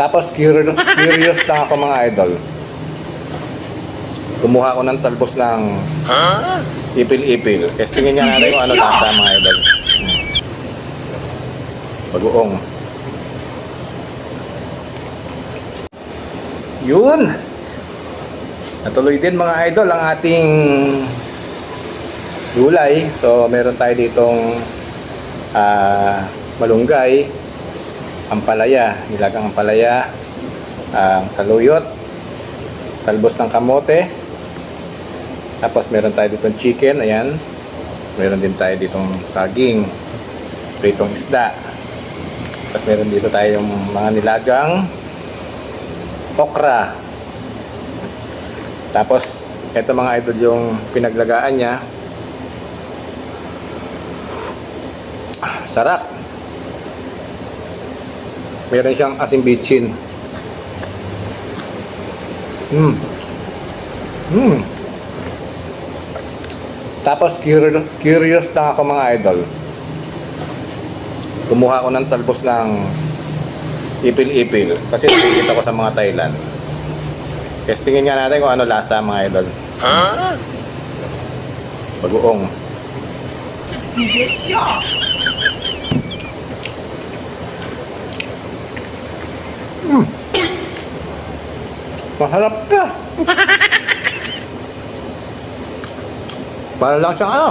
Tapos curious, curious lang ako mga idol. Kumuha ko ng talbos ng ipil-ipil. Testingin nga natin kung ano lasa mga idol. Hmm. Bagoong. Yun! Natuloy din mga idol ang ating gulay. So meron tayo ditong ah, malunggay, ampalaya, nilagang ampalaya, ang saluyot, talbos ng kamote, tapos meron tayo ditong chicken, ayan. Meron din tayo ditong saging, pritong isda. Tapos meron dito tayong mga nilagang okra. Tapos, eto mga idol yung pinaglagaan niya. Sarap. Meron siyang asin bitchin. Hmm. Hmm. Tapos curious, curious lang ako mga idol. Kumuha ko ng talbos ng ipil-ipil kasi nakikita ko sa mga Thailand. Testingin nga natin kung ano lasa mga idol. Bagoong. Mm. Masarap ka. para lang siyang ano.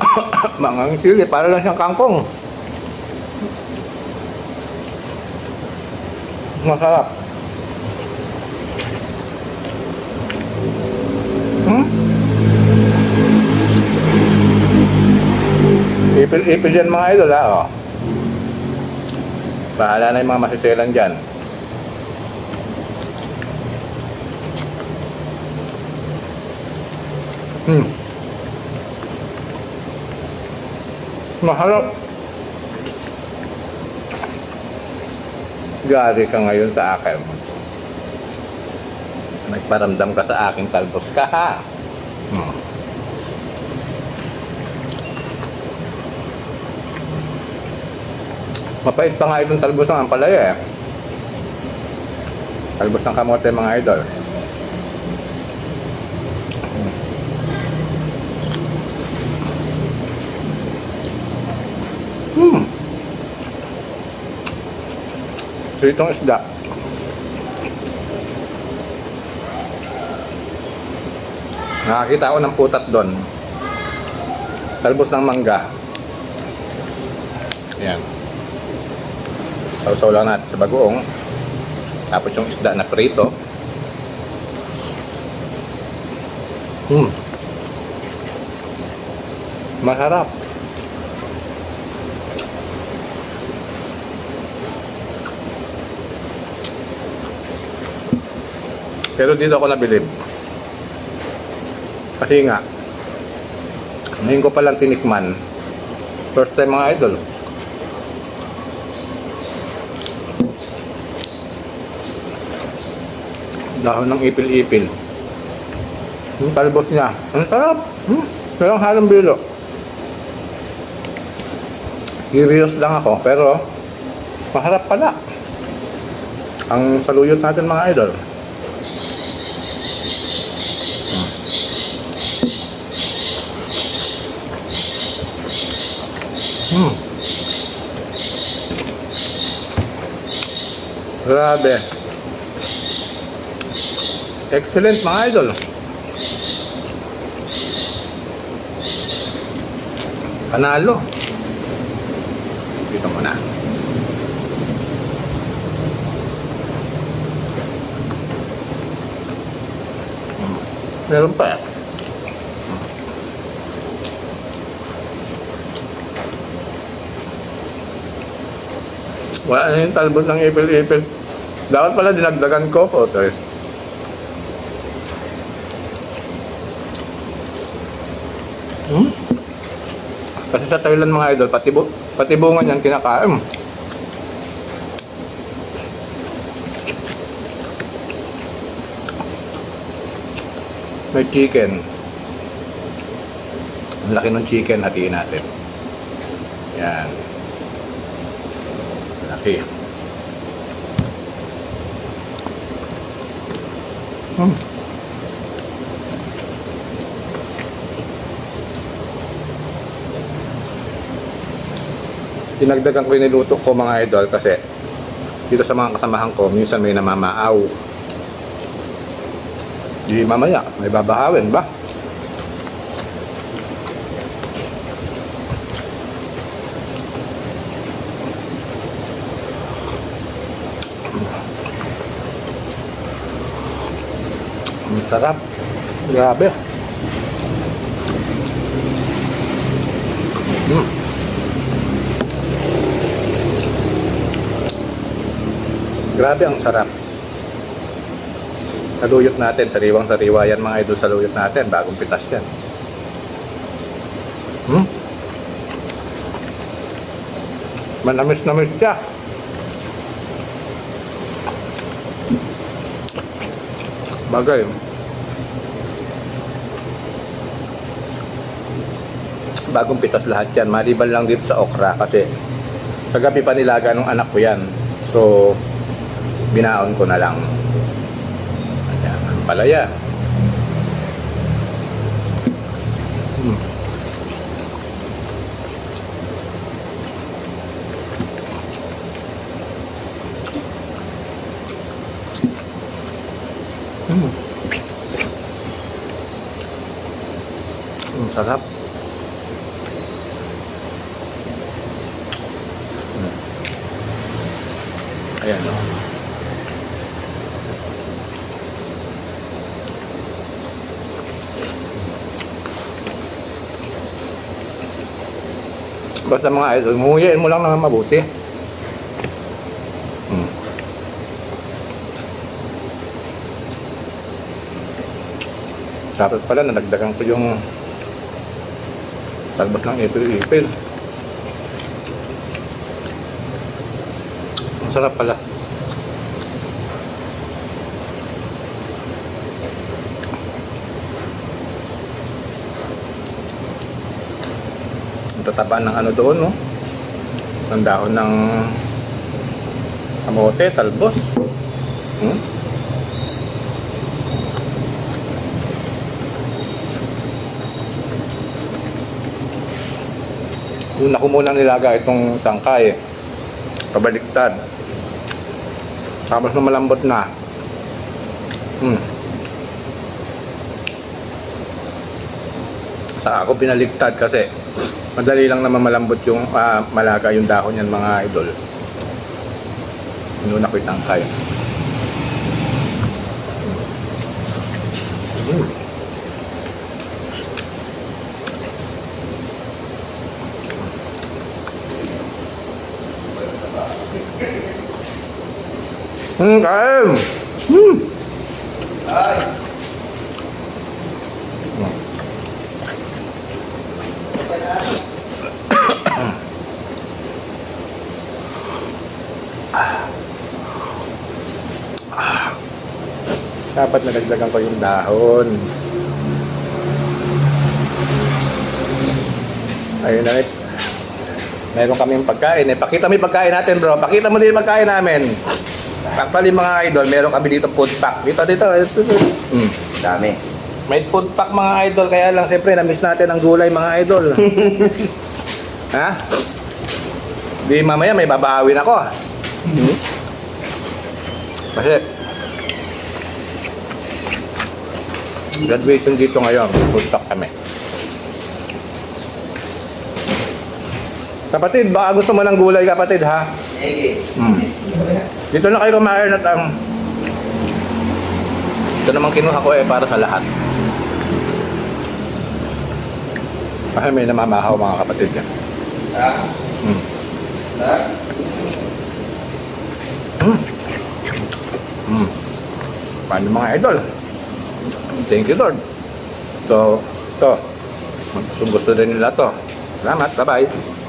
Mangang sili, para lang siyang kangkong. Masarap. Hmm? Ipil-ipil yan mga idol ha, oh. Bahala na yung mga masiselan dyan. Hmm. Maharap. Gari ka ngayon sa akin. Nagparamdam ka sa aking talbos ka ha. Hmm. Mapait pa nga itong talbos ng ampalaya eh. Talbos ng kamote mga idol. Hmm. Pritong isda. Nakakita ako ng putat doon. Talbos ng mangga. Ayan. Sausaw lang natin sa bagoong. Tapos yung isda na prito. Hmm. Masarap. Pero dito ako nabilib. Kasi nga, ngayon ko palang tinikman. First time mga idol. Dahon ng ipil-ipil. Yung talbos niya. Ang sarap. Hmm. Walang halong bilo. Curious lang ako, pero maharap pala. Ang saluyot natin mga idol. Hmm. Grabe. Excellent mga idol. Panalo. Dito mo na. Meron pa. Wala na yung talbot ng ipil-ipil. Dapat pala dinagdagan ko po. Ito. Kasi sa Thailand mga idol, pati, bu pati bunga niyan kinakain. May chicken. Ang laki ng chicken, hatiin natin. Yan. Laki. Hmm. Dinagdagan ko yung niluto ko mga idol kasi dito sa mga kasamahan ko, minsan may namamaaw. Di mamaya, may babahawin ba? Ang sarap. Grabe. Mm. Grabe ang sarap. Saluyot natin, sariwang sariwa yan mga idol saluyot natin, bagong pitas yan. Hmm? Manamis namis siya. Bagay. Bagong pitas lahat yan. Maliban lang dito sa okra kasi kagabi pa nilaga nung anak ko yan. So, binaon ko na lang. Ayan, ang palaya. Hmm. Hmm. Hmm, sarap. Hmm. Ayan o. Basta mga idol, munguyain mo lang naman mabuti. Hmm. Dapat pala, nadagdagan ko yung talbos ng ipil-ipil. Ang sarap pala. Tataba ng ano doon, no? Ng dahon ng kamote, talbos. Hmm? Una ko munang nilaga itong tangkay. Pabaliktad. Tapos nung malambot na. Hmm. Sa ako pinaligtad kasi madali lang naman malambot yung ah, malaga yung dahon yan mga idol. Inuna ko yung tangkay. Hmm. Hmm, kain! Hmm! Dapat nadagdagan ko yung dahon. Ayun na Meron kaming pagkain. Eh, pakita mo yung pagkain natin, bro. Pakita mo din yung pagkain namin. Actually, mga idol, meron kami dito food pack. Dito, dito. ito, ito. Mm. Dami. May food pack mga idol. Kaya lang, siyempre, na-miss natin ang gulay mga idol. ha? Di mamaya may babawin ako. Hmm? Kasi, graduation dito ngayon. Pack kami. Kapatid, baka gusto mo ng gulay kapatid ha? Ege. Hmm. Dito na kayo kumain at ang ito naman kinuha ko eh para sa lahat. Kasi may namamahaw mga kapatid niya. Ah. Hmm. Ah. Hmm. Hmm. Paano mga idol? Thank you Lord. So, to. Gusto gusto din nila to. Salamat. Bye-bye.